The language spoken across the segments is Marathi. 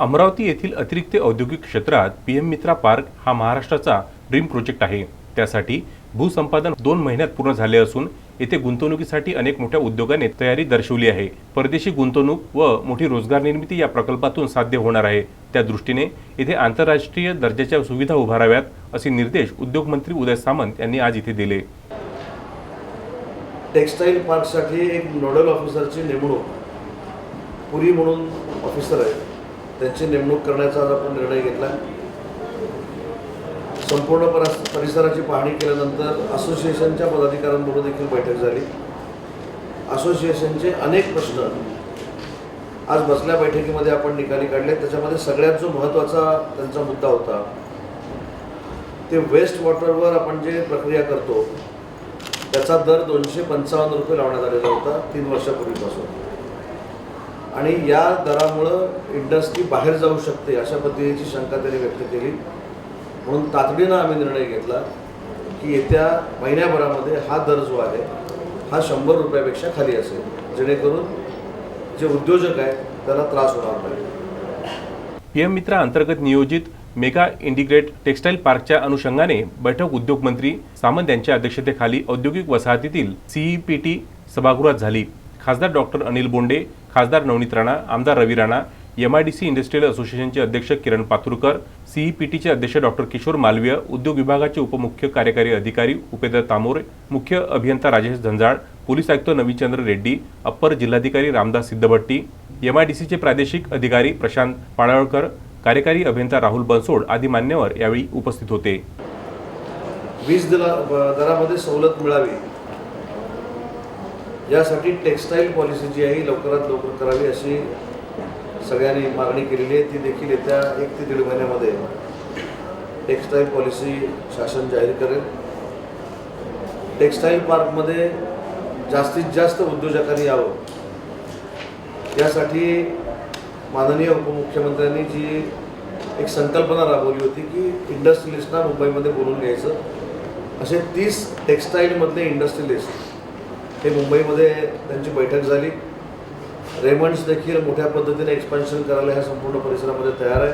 अमरावती येथील अतिरिक्त औद्योगिक क्षेत्रात पीएम मित्रा पार्क हा महाराष्ट्राचा ड्रीम प्रोजेक्ट आहे. त्यासाठी भूसंपादन दोन महिन्यात पूर्ण झाले असून येथे गुंतवणुकीसाठी अनेक मोठ्या उद्योगांनी तयारी दर्शवली आहे. परदेशी गुंतवणूक व मोठी रोजगार निर्मिती या प्रकल्पातून साध्य होणार आहे. त्या दृष्टीने येथे आंतरराष्ट्रीय दर्जाच्या सुविधा उभाराव्यात असे निर्देश उद्योगमंत्री उदय सामंत यांनी आज इथे दिले. टेक्स्टाईल पार्कसाठी एक नोडल ऑफिसरची नेमणूक पुरी म्हणून ऑफिसर आहे त्यांची नेमणूक करण्याचा आज आपण निर्णय घेतला. संपूर्ण परस परिसराची पाहणी केल्यानंतर असोसिएशनच्या पदाधिकाऱ्यांबरोबर देखील बैठक झाली. असोसिएशनचे अनेक प्रश्न आज बसल्या बैठकीमध्ये आपण निकाली काढले त्याच्यामध्ये सगळ्यात जो महत्त्वाचा त्यांचा मुद्दा होता ते वेस्ट वॉटरवर आपण जे प्रक्रिया करतो त्याचा दर दोनशे पंचावन्न रुपये लावण्यात आलेला होता तीन वर्षापूर्वीपासून. आणि या दरामुळं इंडस्ट्री बाहेर जाऊ शकते अशा पद्धतीची शंका त्यांनी व्यक्त केली. म्हणून तातडीनं आम्ही निर्णय घेतला की येत्या महिन्याभरामध्ये हा दर जो आहे हा शंभर रुपयापेक्षा खाली असेल. जेणेकरून जे उद्योजक आहेत त्याला त्रास होणार नाही. पीएम मित्रा अंतर्गत नियोजित मेगा इंडिग्रेट टेक्स्टाईल पार्कच्या अनुषंगाने बैठक उद्योगमंत्री सामंत यांच्या अध्यक्षतेखाली औद्योगिक वसाहतीतील सीईपीटी सभागृहात झाली. खासदार डॉक्टर अनिल बोंडे खासदार नवनीत राणा आमदार Ravi Rana M I D C industrial असोसिएशनचे अध्यक्ष किरण पातुरकर सीईपीटीचे अध्यक्ष डॉक्टर किशोर मालवीय उद्योग विभागाचे उपमुख्य कार्यकारी अधिकारी उपेंद्र तामोरे मुख्य अभियंता राजेश झंझाळ पोलीस आयुक्त नवीचंद्र रेड्डी अप्पर जिल्हाधिकारी Ramdas Siddhabhatti M I D सीचे प्रादेशिक अधिकारी प्रशांत पाळळकर कार्यकारी अभियंता राहुल बनसोड आदी मान्यवर यावेळी उपस्थित होते. वीज दरामध्ये सवलत मिळावी. यासाठी टेक्स्टाईल पॉलिसी जी आहे लवकरात लवकर करावी अशी सगळ्यांनी मागणी केलेली आहे. ती देखील येत्या एक ते दीड महिन्यामध्ये टेक्स्टाईल पॉलिसी शासन जाहीर करेल. टेक्स्टाईल पार्कमध्ये जास्तीत जास्त उद्योजकांनी यावं. यासाठी माननीय उपमुख्यमंत्र्यांनी जी एक संकल्पना राबवली होती की इंडस्ट्रियलिस्टना मुंबईमध्ये बोलून घ्यायचं. असे तीस टेक्स्टाईलमधले इंडस्ट्रियलिस्ट हे मुंबईमध्ये त्यांची बैठक झाली. रेमंड्स देखील मोठ्या पद्धतीने एक्सपान्शन करायला ह्या संपूर्ण परिसरामध्ये तयार आहे.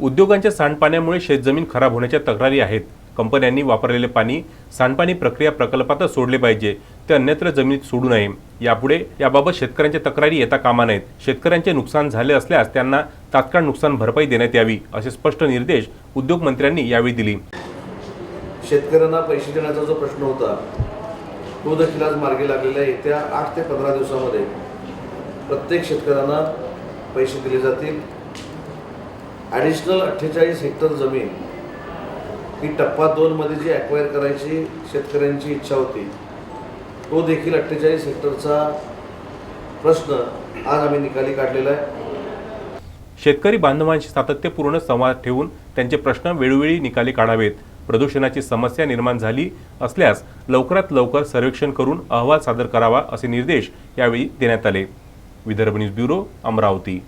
उद्योगांच्या सांडपाण्यामुळे शेतजमीन खराब होण्याच्या तक्रारी आहेत. कंपन्यांनी वापरलेले पाणी सांडपाणी प्रक्रिया प्रकल्पातच सोडले पाहिजे. ते अन्यत्र जमिनीत सोडू नये. यापुढे याबाबत शेतकऱ्यांच्या तक्रारी येता कामा नयेत. शेतकऱ्यांचे नुकसान झाले असल्यास त्यांना तात्काळ नुकसान भरपाई देण्यात यावी असे स्पष्ट निर्देश उद्योगमंत्र्यांनी यावेळी दिली. शेतकऱ्यांना पैसे देण्याचा जो प्रश्न होता तो देखील आज मार्गी लागलेला आहे. येत्या आठ ते पंधरा दिवसामध्ये प्रत्येक शेतकऱ्यांना पैसे दिले जातील. ॲडिशनल अठ्ठेचाळीस हेक्टर जमीन ही टप्पा दोनमध्ये जी ॲक्वायर करायची शेतकऱ्यांची इच्छा होती तो देखील अठ्ठेचाळीस हेक्टरचा प्रश्न आज आम्ही निकाली काढलेला आहे. शेतकरी बांधवांशी सातत्यपूर्ण संवाद ठेवून त्यांचे प्रश्न वेळोवेळी निकाली काढावेत. प्रदूषणाची समस्या निर्माण झाली असल्यास लवकरात लवकर सर्वेक्षण करून अहवाल सादर करावा असे निर्देश यावेळी देण्यात आले. Vidarbha news bureau Amravati.